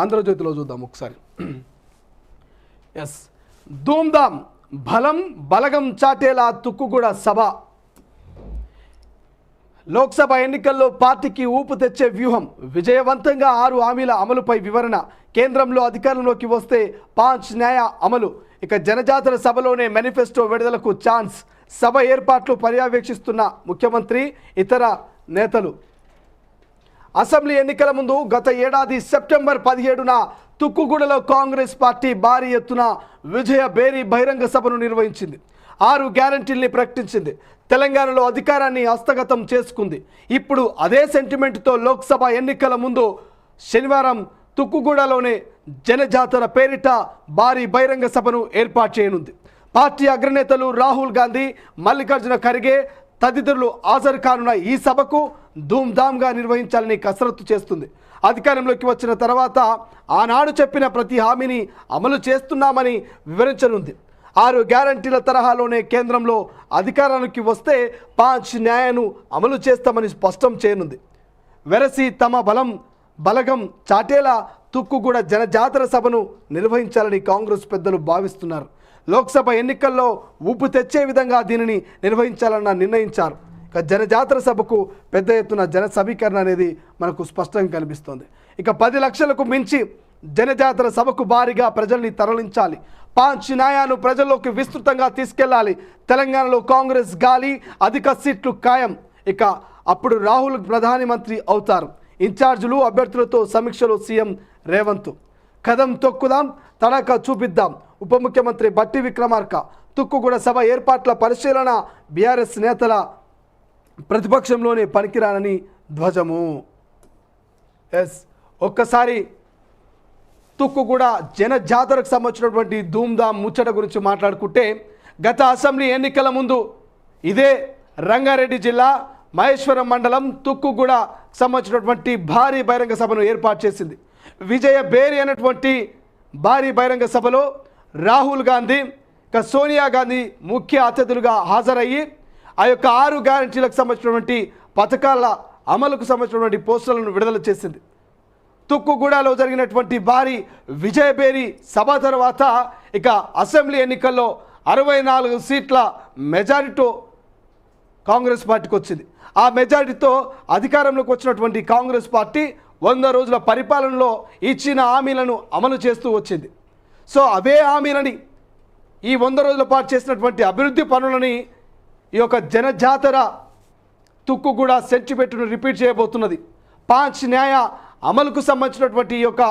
ఆంధ్రజ్యోతిలో చూద్దాం ఒకసారి. ఎస్ ధూమ్ధామ్ బలం బలగం చాటేలా తుక్కుగూడ సభ. లోక్సభ ఎన్నికల్లో పార్టీకి ఊపు తెచ్చే వ్యూహం విజయవంతంగా ఆరు హామీల అమలుపై వివరణ. కేంద్రంలో అధికారంలోకి వస్తే పాంచ్ న్యాయ అమలు. ఇక జనజాతర సభలోనే మేనిఫెస్టో విడుదలకు ఛాన్స్. సభ ఏర్పాట్లు పర్యవేక్షిస్తున్న ముఖ్యమంత్రి ఇతర నేతలు. అసెంబ్లీ ఎన్నికల ముందు గత ఏడాది సెప్టెంబర్ పదిహేడున తుక్కుగూడలో కాంగ్రెస్ పార్టీ భారీ ఎత్తున విజయ బేరీ బహిరంగ సభను నిర్వహించింది. ఆరు గ్యారంటీల్ని ప్రకటించింది. తెలంగాణలో అధికారాన్ని హస్తగతం చేసుకుంది. ఇప్పుడు అదే సెంటిమెంట్తో లోక్సభ ఎన్నికల ముందు శనివారం తుక్కుగూడలోనే జనజాతర పేరిట భారీ బహిరంగ సభను ఏర్పాటు చేయనుంది. పార్టీ అగ్రనేతలు రాహుల్ గాంధీ మల్లికార్జున ఖర్గే తదితరులు హాజరు కానున్న ఈ సభకు ధూమ్ధామ్గా నిర్వహించాలని కసరత్తు చేస్తుంది. అధికారంలోకి వచ్చిన తర్వాత ఆనాడు చెప్పిన ప్రతి హామీని అమలు చేస్తున్నామని వివరించనుంది. ఆరు గ్యారంటీల తరహాలోనే కేంద్రంలో అధికారానికి వస్తే పాంచ్ న్యాయను అమలు చేస్తామని స్పష్టం చేయనుంది. వెరసి తమ బలం బలగం చాటేలా తుక్కుగూడ జనజాతర సభను నిర్వహించాలని కాంగ్రెస్ పెద్దలు భావిస్తున్నారు. లోక్సభ ఎన్నికల్లో ఊపు తెచ్చే విధంగా దీనిని నిర్వహించాలన్న నిర్ణయించారు. జనజాతర సభకు పెద్ద ఎత్తున జన సమీకరణ అనేది మనకు స్పష్టంగా కనిపిస్తోంది. ఇక పది లక్షలకు మించి జనజాతర సభకు భారీగా ప్రజల్ని తరలించాలి. పాంచ్ న్యాయాలు ప్రజల్లోకి విస్తృతంగా తీసుకెళ్ళాలి. తెలంగాణలో కాంగ్రెస్ గాలి అధిక సీట్లు ఖాయం. ఇక అప్పుడు రాహుల్ ప్రధానమంత్రి అవుతారు. ఇన్ఛార్జీలు అభ్యర్థులతో సమీక్షలో సీఎం రేవంత్. కదం తొక్కుదాం తడక చూపిద్దాం. ఉప ముఖ్యమంత్రి బట్టి విక్రమార్క. తుక్కుగూడ సభ ఏర్పాట్ల పరిశీలన బీఆర్ఎస్ నేతల ప్రతిపక్షంలోనే పనికిరానని ధ్వజము. ఎస్ ఒక్కసారి తుక్కు కూడా జన జాతరకు సంబంధించినటువంటి ధూమ్ధామ్ ముచ్చట గురించి మాట్లాడుకుంటే గత అసెంబ్లీ ఎన్నికల ముందు ఇదే రంగారెడ్డి జిల్లా మహేశ్వరం మండలం తుక్కుగూడ సంబంధించినటువంటి భారీ బహిరంగ సభను ఏర్పాటు చేసింది. విజయ బేరి అనేటువంటి భారీ బహిరంగ సభలో రాహుల్ గాంధీ ఇక సోనియా గాంధీ ముఖ్య అతిథులుగా హాజరయ్యి ఆ యొక్క ఆరు గ్యారంటీలకు సంబంధించినటువంటి పథకాల అమలుకు సంబంధించినటువంటి పోస్టులను విడుదల చేసింది. తుక్కుగూడలో జరిగినటువంటి భారీ విజయబేరి సభ తర్వాత ఇక అసెంబ్లీ ఎన్నికల్లో అరవై నాలుగు సీట్ల మెజారిటీ కాంగ్రెస్ పార్టీకి వచ్చింది. ఆ మెజారిటీతో అధికారంలోకి వచ్చినటువంటి కాంగ్రెస్ పార్టీ వంద రోజుల పరిపాలనలో ఇచ్చిన హామీలను అమలు చేస్తూ వచ్చింది. సో అవే హామీలని ఈ వంద రోజుల పాటు చేసినటువంటి అభివృద్ధి పనులని ఈ యొక్క జనజాతర తుక్కు కూడా సెంచిపెట్టును రిపీట్ చేయబోతున్నది. పాంచ్ న్యాయ అమలుకు సంబంధించినటువంటి ఈ యొక్క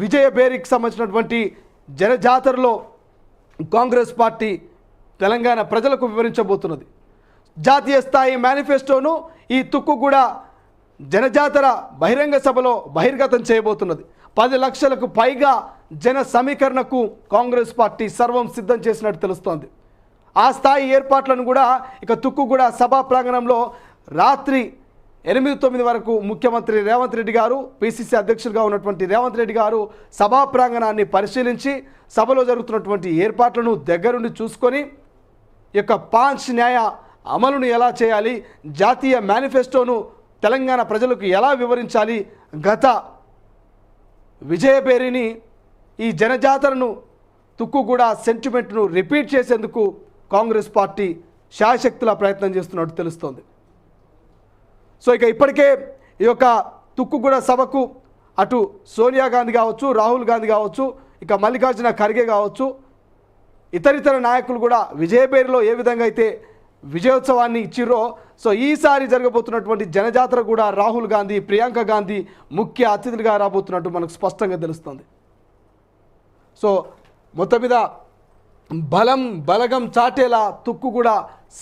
విజయ బేరికి సంబంధించినటువంటి జనజాతరలో కాంగ్రెస్ పార్టీ తెలంగాణ ప్రజలకు వివరించబోతున్నది. జాతీయ స్థాయి మేనిఫెస్టోను ఈ తుక్కు కూడా జనజాతర బహిరంగ సభలో బహిర్గతం చేయబోతున్నది. పది లక్షలకు పైగా జన సమీకరణకు కాంగ్రెస్ పార్టీ సర్వం సిద్ధం చేసినట్టు తెలుస్తోంది. ఆ స్థాయి ఏర్పాట్లను కూడా ఇక తుక్కుగూడ సభా ప్రాంగణంలో రాత్రి ఎనిమిది తొమ్మిది వరకు ముఖ్యమంత్రి రేవంత్ రెడ్డి గారు పిసిసి అధ్యక్షులుగా ఉన్నటువంటి రేవంత్ రెడ్డి గారు సభా ప్రాంగణాన్ని పరిశీలించి సభలో జరుగుతున్నటువంటి ఏర్పాట్లను దగ్గరుండి చూసుకొని యొక్క పాంచ్ న్యాయ అమలును ఎలా చేయాలి జాతీయ మేనిఫెస్టోను తెలంగాణ ప్రజలకు ఎలా వివరించాలి గత విజయబేరిని ఈ జనజాతరను తుక్కుగూడ సెంటిమెంట్ను రిపీట్ చేసేందుకు కాంగ్రెస్ పార్టీ శాయశక్తుల ప్రయత్నం చేస్తున్నట్టు తెలుస్తోంది. సో ఇక ఇప్పటికే ఈ యొక్క తుక్కుగూడ సభకు అటు సోనియా గాంధీ కావచ్చు రాహుల్ గాంధీ కావచ్చు ఇక మల్లికార్జున ఖర్గే కావచ్చు ఇతరితర నాయకులు కూడా విజయపేరులో ఏ విధంగా అయితే విజయోత్సవాన్ని ఇచ్చిర్రో సో ఈసారి జరగబోతున్నటువంటి జనజాతర కూడా రాహుల్ గాంధీ ప్రియాంక గాంధీ ముఖ్య అతిథులుగా రాబోతున్నట్టు మనకు స్పష్టంగా తెలుస్తుంది. సో మొత్తం మీద బలం బలగం చాటేలా తుక్కు కూడా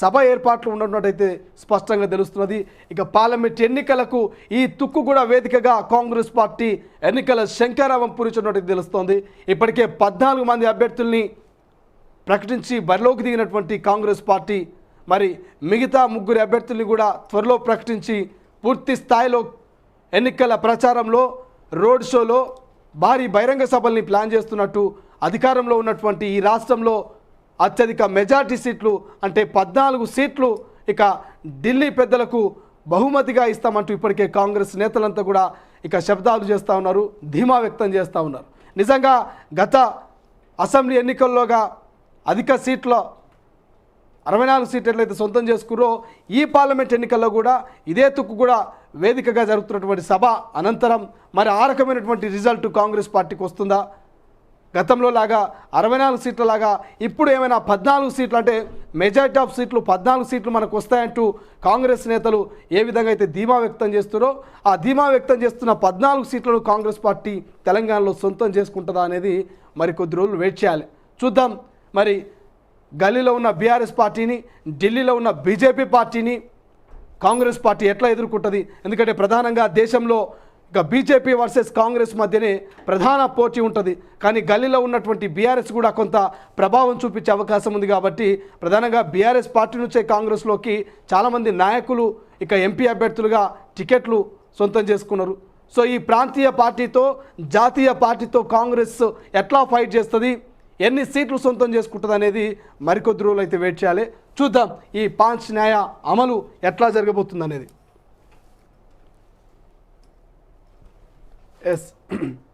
సభ ఏర్పాట్లు ఉన్నట్టయితే స్పష్టంగా తెలుస్తున్నది. ఇక పార్లమెంట్ ఎన్నికలకు ఈ తుక్కు కూడా వేదికగా కాంగ్రెస్ పార్టీ ఎన్నికల శంకరావం పూరించినట్టు తెలుస్తోంది. ఇప్పటికే పద్నాలుగు మంది అభ్యర్థుల్ని ప్రకటించి బరిలోకి దిగినటువంటి కాంగ్రెస్ పార్టీ మరి మిగతా ముగ్గురు అభ్యర్థుల్ని కూడా త్వరలో ప్రకటించి పూర్తి స్థాయిలో ఎన్నికల ప్రచారంలో రోడ్ షోలో భారీ బహిరంగ సభల్ని ప్లాన్ చేస్తున్నట్టు అధికారంలో ఉన్నటువంటి ఈ రాష్ట్రంలో అత్యధిక మెజార్టీ సీట్లు అంటే పద్నాలుగు సీట్లు ఇక ఢిల్లీ పెద్దలకు బహుమతిగా ఇస్తామంటూ ఇప్పటికే కాంగ్రెస్ నేతలంతా కూడా ఇక శబ్దాలు చేస్తూ ఉన్నారు ధీమా వ్యక్తం చేస్తూ ఉన్నారు. నిజంగా గత అసెంబ్లీ ఎన్నికల్లోగా అధిక సీట్ల అరవై నాలుగు సీట్లు ఎట్లయితే సొంతం చేసుకురో ఈ పార్లమెంట్ ఎన్నికల్లో కూడా ఇదే తుక్కు కూడా వేదికగా జరుగుతున్నటువంటి సభ అనంతరం మరి ఆ రకమైనటువంటి రిజల్ట్ కాంగ్రెస్ పార్టీకి వస్తుందా? గతంలో లాగా అరవై నాలుగు సీట్ల లాగా ఇప్పుడు ఏమైనా పద్నాలుగు సీట్లు అంటే మెజారిటీ ఆఫ్ సీట్లు పద్నాలుగు సీట్లు మనకు వస్తాయంటూ కాంగ్రెస్ నేతలు ఏ విధంగా అయితే ధీమా వ్యక్తం చేస్తున్నారో ఆ ధీమా వ్యక్తం చేస్తున్న పద్నాలుగు సీట్లను కాంగ్రెస్ పార్టీ తెలంగాణలో సొంతం చేసుకుంటుందా అనేది మరి కొద్ది రోజులు వెయిట్ చేయాలి. చూద్దాం. మరి గల్లీలో ఉన్న బీఆర్ఎస్ పార్టీని ఢిల్లీలో ఉన్న బీజేపీ పార్టీని కాంగ్రెస్ పార్టీ ఎట్లా ఎదుర్కొంటుంది? ఎందుకంటే ప్రధానంగా దేశంలో ఇక బీజేపీ వర్సెస్ కాంగ్రెస్ మధ్యనే ప్రధాన పోటీ ఉంటుంది. కానీ గల్లీలో ఉన్నటువంటి బీఆర్ఎస్ కూడా కొంత ప్రభావం చూపించే అవకాశం ఉంది కాబట్టి ప్రధానంగా బీఆర్ఎస్ పార్టీ నుంచే కాంగ్రెస్లోకి చాలామంది నాయకులు ఇక ఎంపీ అభ్యర్థులుగా టికెట్లు సొంతం చేసుకున్నారు. సో ఈ ప్రాంతీయ పార్టీతో జాతీయ పార్టీతో కాంగ్రెస్ ఎట్లా ఫైట్ చేస్తుంది ఎన్ని సీట్లు సొంతం చేసుకుంటుంది అనేది మరికొద్ది రోజులు అయితే వెయిట్ చేయాలి. చూద్దాం ఈ పాంచ్ న్యాయ అమలు ఎట్లా జరగబోతుంది అనేది ఎస్